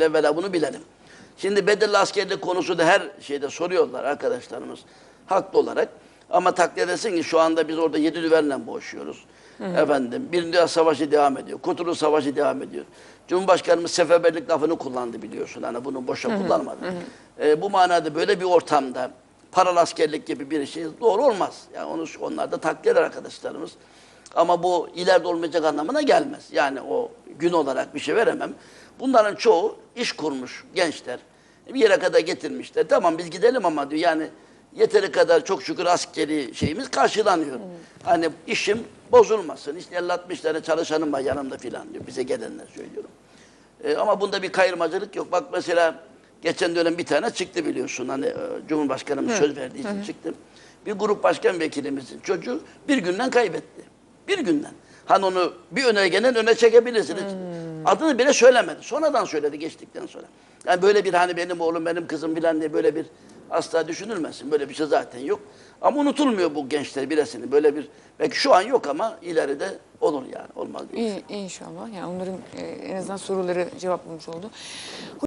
evvela bunu bilelim. Şimdi bedelli askerlik konusu da her şeyde soruyorlar arkadaşlarımız haklı olarak. Ama takdir edersin ki şu anda biz orada yedi düvenle boğuşuyoruz. Efendim bir Dünya Savaşı devam ediyor. Kurtuluş Savaşı devam ediyor. Cumhurbaşkanımız seferberlik lafını kullandı biliyorsun. Hani bunu boşa kullanmadı. Ee, bu manada böyle bir ortamda paralı askerlik gibi bir şey doğru olmaz. Yani onu onlar da takdir eder arkadaşlarımız. Ama bu ileride olmayacak anlamına gelmez. Yani o gün olarak bir şey veremem. Bunların çoğu iş kurmuş gençler. Bir yere kadar getirmişler. Tamam biz gidelim ama diyor yani yeteri kadar çok şükür askeri şeyimiz karşılanıyor. Hani işim bozulmasın. İşte 50-60 tane çalışanım var yanımda filan diyor. Bize gelenler söylüyorum. E, ama bunda bir kayırmacılık yok. Bak mesela geçen dönem bir tane çıktı biliyorsun. Hani e, Cumhurbaşkanımız söz verdiği için çıktı. Bir grup başkan vekilimizin çocuğu bir günden kaybetti. Bir günden. Hani onu bir önergenen öne çekebilirsiniz. Adını bile söylemedi. Sonradan söyledi geçtikten sonra. Yani böyle bir hani benim oğlum benim kızım filan diye böyle bir asla düşünülmesin. Böyle bir şey zaten yok. Ama unutulmuyor bu gençler biresini. Böyle bir belki şu an yok ama ileride olur yani. Olmaz diye. İyi, inşallah. Yani onların e, en azından soruları cevaplamış oldu.